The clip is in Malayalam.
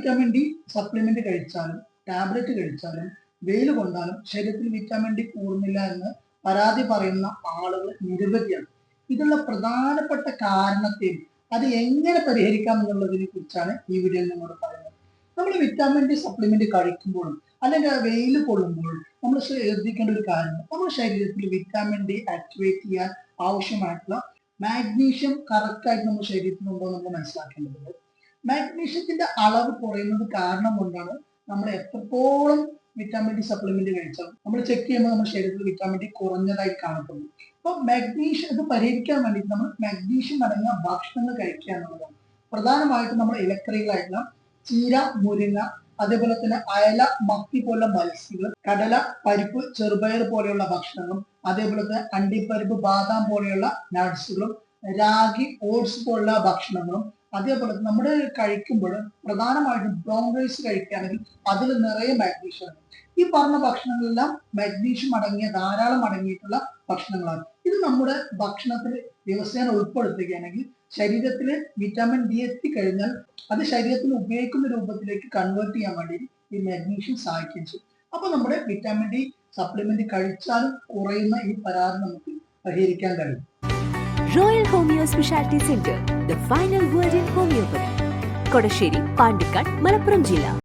വിറ്റാമിൻ ഡി സപ്ലിമെന്റ് കഴിച്ചാലും ടാബ്ലറ്റ് കഴിച്ചാലും വെയിൽ കൊണ്ടാലും ശരീരത്തിൽ വിറ്റാമിൻ ഡി കൂടുന്നില്ല എന്ന് പരാതി പറയുന്ന ആളുകൾ നിരവധിയാണ്. ഇതിനുള്ള പ്രധാനപ്പെട്ട കാരണത്തെയും അത് എങ്ങനെ പരിഹരിക്കാം എന്നുള്ളതിനെ കുറിച്ചാണ് ഈ വീഡിയോയിൽ നിങ്ങളോട് പറയുന്നത്. നമ്മൾ വിറ്റാമിൻ ഡി സപ്ലിമെന്റ് കഴിക്കുമ്പോഴും അല്ലെങ്കിൽ വെയിൽ കൊള്ളുമ്പോഴും നമ്മൾ ശ്രദ്ധിക്കേണ്ട ഒരു കാര്യം നമ്മുടെ ശരീരത്തിൽ വിറ്റാമിൻ ഡി ആക്ടിവേറ്റ് ചെയ്യാൻ ആവശ്യമായിട്ടുള്ള മാഗ്നീഷ്യം കറക്റ്റായിട്ട് നമ്മുടെ ശരീരത്തിലുണ്ടോ നമ്മൾ മനസ്സിലാക്കേണ്ടതുണ്ട്. മാഗ്നീഷ്യത്തിന്റെ അളവ് കുറയുന്നത് കാരണം കൊണ്ടാണ് നമ്മൾ എത്രത്തോളം വിറ്റാമിൻ ഡി സപ്ലിമെന്റ് കഴിച്ചാൽ നമ്മൾ ചെക്ക് ചെയ്യുമ്പോൾ നമ്മുടെ ശരീരത്തിൽ വിറ്റാമിൻ ഡി കുറഞ്ഞതായി കാണപ്പെടുന്നു. അപ്പൊ മാഗ്നീഷ്യം അത് പരിഹരിക്കാൻ വേണ്ടിയിട്ട് നമ്മൾ മാഗ്നീഷ്യം അടങ്ങിയ ഭക്ഷണങ്ങൾ കഴിക്കുക എന്നുള്ളതാണ്. പ്രധാനമായിട്ടും നമ്മൾ ഇലക്കറികളായിട്ടുള്ള ചീര മുരിങ്ങ അതേപോലെ തന്നെ അയല മത്തി പോലുള്ള മത്സ്യങ്ങൾ കടല പരിപ്പ് ചെറുപയർ പോലെയുള്ള ഭക്ഷണങ്ങളും അതേപോലെ തന്നെ അണ്ടിപ്പരിപ്പ് ബാദാം പോലെയുള്ള നട്സുകളും രാഗി ഓട്സ് പോലുള്ള ഭക്ഷണങ്ങളും അതേപോലെ നമ്മുടെ കഴിക്കുമ്പോൾ പ്രധാനമായിട്ടും ബ്രൗൺ റൈസ് കഴിക്കുകയാണെങ്കിൽ അതിൽ നിറയെ മാഗ്നീഷ്യം ഈ പറഞ്ഞ ഭക്ഷണങ്ങളെല്ലാം മാഗ്നീഷ്യം അടങ്ങിയ ധാരാളം അടങ്ങിയിട്ടുള്ള ഭക്ഷണങ്ങളാണ്. ഇത് നമ്മുടെ ഭക്ഷണത്തിൽ ദിവസേന ഉൾപ്പെടുത്തുകയാണെങ്കിൽ ശരീരത്തിൽ വിറ്റാമിൻ ഡി എത്തിക്കഴിഞ്ഞാൽ അത് ശരീരത്തിൽ ഉപയോഗിക്കുന്ന രൂപത്തിലേക്ക് കൺവേർട്ട് ചെയ്യാൻ വേണ്ടി ഈ മാഗ്നീഷ്യം സഹായിക്കുകയും ചെയ്യും. അപ്പൊ നമ്മുടെ വിറ്റാമിൻ ഡി സപ്ലിമെന്റ് കഴിച്ചാലും കുറയുന്ന ഈ പരാതി നമുക്ക് പരിഹരിക്കാൻ കഴിയും. Royal homeo speciality centre the final word in homeopathy Kodassery Pandikkad Malappuram ജില്ല